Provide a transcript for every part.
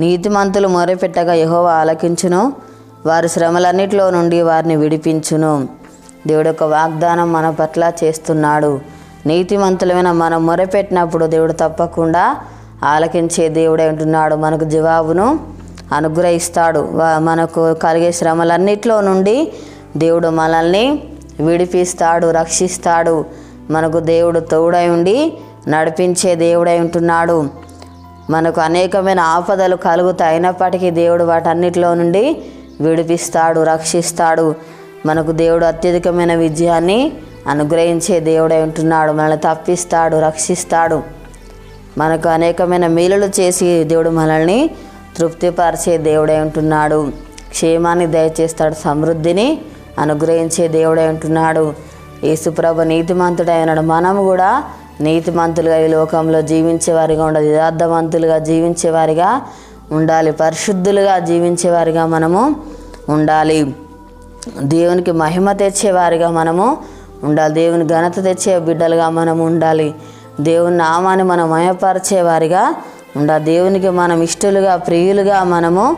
నీతిమంతులు మొరపెట్టగా యహోవ ఆలకించును. వారి శ్రమలన్నిటిలో నుండి వారిని విడిపించును. దేవుడు యొక్క వాగ్దానం మన పట్ల చేస్తున్నాడు. నీతిమంతులమైన మనం మొరపెట్టినప్పుడు దేవుడు తప్పకుండా ఆలకించే దేవుడే ఉంటున్నాడు. మనకు జవాబును అనుగ్రహిస్తాడు. మనకు కలిగే శ్రమలన్నిటిలో నుండి దేవుడు మనల్ని విడిపిస్తాడు రక్షిస్తాడు. మనకు దేవుడు తోడై ఉండి నడిపించే దేవుడై ఉంటున్నాడు. మనకు అనేకమైన ఆపదలు కలుగుతాయి. అయినప్పటికీ దేవుడు వాటన్నిటిలో నుండి విడిపిస్తాడు రక్షిస్తాడు. మనకు దేవుడు అత్యధికమైన విజయాన్ని అనుగ్రహించే దేవుడై ఉంటున్నాడు. మనల్ని తప్పిస్తాడు రక్షిస్తాడు. మనకు అనేకమైన మేలులు చేసి దేవుడు మనల్ని తృప్తిపరిచే దేవుడై ఉంటున్నాడు. క్షేమాన్ని దయచేస్తాడు సమృద్ధిని అనుగ్రహించే దేవుడై ఉంటున్నాడు. యేసుప్రభ నీతిమంతుడై ఉన్నాడు. మనం కూడా నీతిమంతులుగా ఈ లోకంలో జీవించేవారిగా ఉండాలి యథార్థవంతులుగా జీవించేవారిగా ఉండాలి పరిశుద్ధులుగా జీవించేవారిగా మనము ఉండాలి. దేవునికి మహిమ తెచ్చేవారిగా మనము ఉండాలి దేవుని ఘనత తెచ్చే బిడ్డలుగా మనం ఉండాలి దేవుని నామాన్ని మనం మయపరిచేవారిగా ఉండాలి దేవునికి మనం ఇష్టలుగా ప్రియులుగా మనము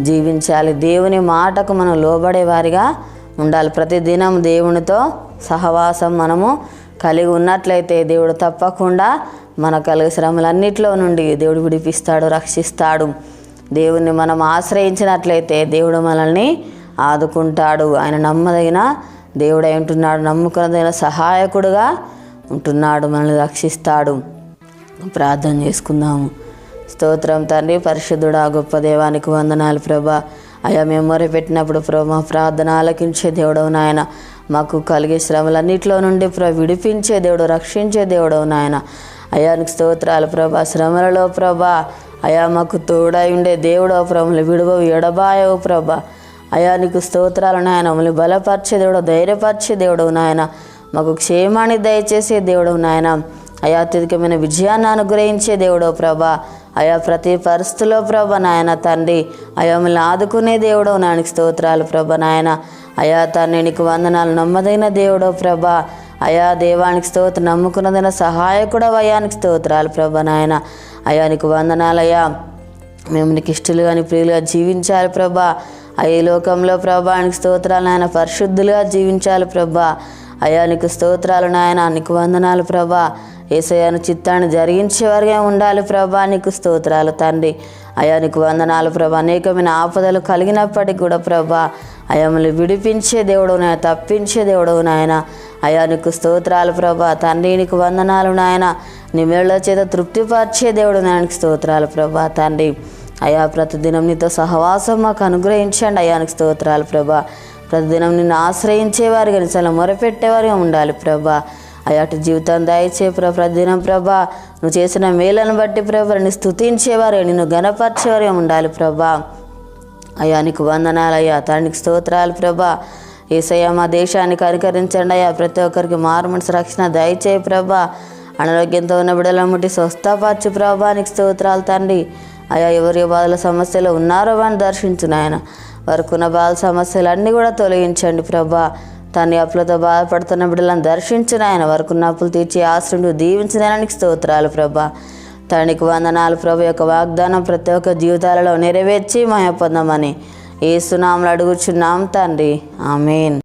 జీవించాలి దేవుని మాటకు మనం లోబడేవారిగా ఉండాలి. ప్రతిదినం దేవునితో సహవాసం మనము కలిగి ఉన్నట్లయితే దేవుడు తప్పకుండా మన కలిగి శ్రమలన్నిటిలో నుండి దేవుడు విడిపిస్తాడు రక్షిస్తాడు. దేవుణ్ణి మనం ఆశ్రయించినట్లయితే దేవుడు మనల్ని ఆదుకుంటాడు. ఆయన నమ్మదగిన దేవుడై ఉంటున్నాడు నమ్ముకున్నదైన సహాయకుడుగా ఉంటున్నాడు మనల్ని రక్షిస్తాడు. ప్రార్థన చేసుకుందాము. స్తోత్రం తండ్రి పరిశుద్ధుడా గొప్ప దేవానికి వందనాలు ప్రభా. అయా మేము మొరపెట్టినప్పుడు ప్రభా మా ప్రార్థన ఆలకించే దేవుడవు నాయన. మాకు కలిగే శ్రమలన్నింటిలో నుండి ప్ర విడిపించే దేవుడు రక్షించే దేవుడు నాయన. అయానికి స్తోత్రాలు ప్రభా. శ్రమలలో ప్రభా. అయా మాకు తోడై ఉండే దేవుడో ప్రభులు విడువ ఎడబాయో ప్రభా. అయా నీకు స్తోత్రాలు నాయన. మమ్మల్ని బలపరిచే దేవుడు ధైర్యపరిచే దేవుడు నాయన. మాకు క్షేమాన్ని దయచేసే దేవుడు నాయన. అయా అత్యధికమైన విజయాన్ని అనుగ్రహించే దేవుడో ప్రభా. అయా ప్రతి పరిస్థితిలో ప్రభ నాయన తండ్రి. అయా మమ్మల్ని ఆదుకునే దేవుడో నాయనకి స్తోత్రాలు ప్రభ నాయన. అయా తండ్రి నీకు వందనాలు. నమ్మదైన దేవుడో ప్రభ. అయా దేవానికి స్తోత్ర. నమ్ముకున్నదైన సహాయకుడు అయానికి స్తోత్రాలు ప్రభ నాయన. అయా నీకు వందనాలయ్యా మేము నీకు ఇష్టలుగా ప్రియులుగా జీవించాలి ప్రభా. అయ్యే లోకంలో ప్రభానికి స్తోత్రాలు నాయన. పరిశుద్ధులుగా జీవించాలి ప్రభా. అయ్యా నీకు స్తోత్రాలు నాయన. నీకు వందనాలు ప్రభా. ఏసయాను చిత్తాన్ని జరిగించేవారుగా ఉండాలి ప్రభా నీకు స్తోత్రాలు తండ్రి. అయా నీకు వందనాలు ప్రభా. అనేకమైన ఆపదలు కలిగినప్పటికీ కూడా ప్రభా అయ్యా విడిపించే దేవుడు నాయన తప్పించే దేవుడు నాయన. అయా నీకు స్తోత్రాలు ప్రభా. తండ్రి నీకు వందనాలు నాయన. నీ మేళ్ళ చేత తృప్తిపరిచే దేవుడు నాయనకి స్తోత్రాలు ప్రభా తండ్రి. అయ్యా ప్రతిదినం నీతో సహవాసం మాకు అనుగ్రహించండి. అయ్యానికి స్తోత్రాలు ప్రభా. ప్రతిదినం నిన్ను కానీ నిజాలు మొరపెట్టేవారుగా ఉండాలి ప్రభా. అయాటి జీవితం దయచే ప్రభ ప్రతిదినం ప్రభా. నువ్వు చేసిన మేలను బట్టి ప్రభా ని స్థుతించేవారు నిన్ను గణపరిచేవారే ఉండాలి ప్రభా. అయ్యా నీకు వందనాలు అయ్యా తండ్రికి స్తోత్రాలు ప్రభా. ఏసయ్య మా దేశాన్ని కనికరించండి అయ్యా ప్రతి ఒక్కరికి మారుమనిసి రక్షణ దయచేయి ప్రభా. అనారోగ్యంతో ఉన్న బిడ్డల ముట్టి స్వస్థపరచు ప్రభా నీకు స్తోత్రాలు తండ్రి. అయ్యా ఎవరి బాధల సమస్యలు ఉన్నారో అని దర్శించు నాయన. వారికి ఉన్న బాధ సమస్యలు అన్నీ కూడా తొలగించండి ప్రభా. తన అప్పులతో బాధపడుతున్న బిడ్డలను దర్శించిన ఆయన వరకు నప్పులు తీర్చి ఆశ్రయుడు దీవించడానికి స్తోత్రాలు ప్రభా. తనకి వందనాలు ప్రభు. యొక్క వాగ్దానం ప్రతి ఒక్క జీవితాలలో నెరవేర్చి మయ పొందమని. ఏసునామలు అడుగుచున్నాం తండ్రి. ఆమెన్.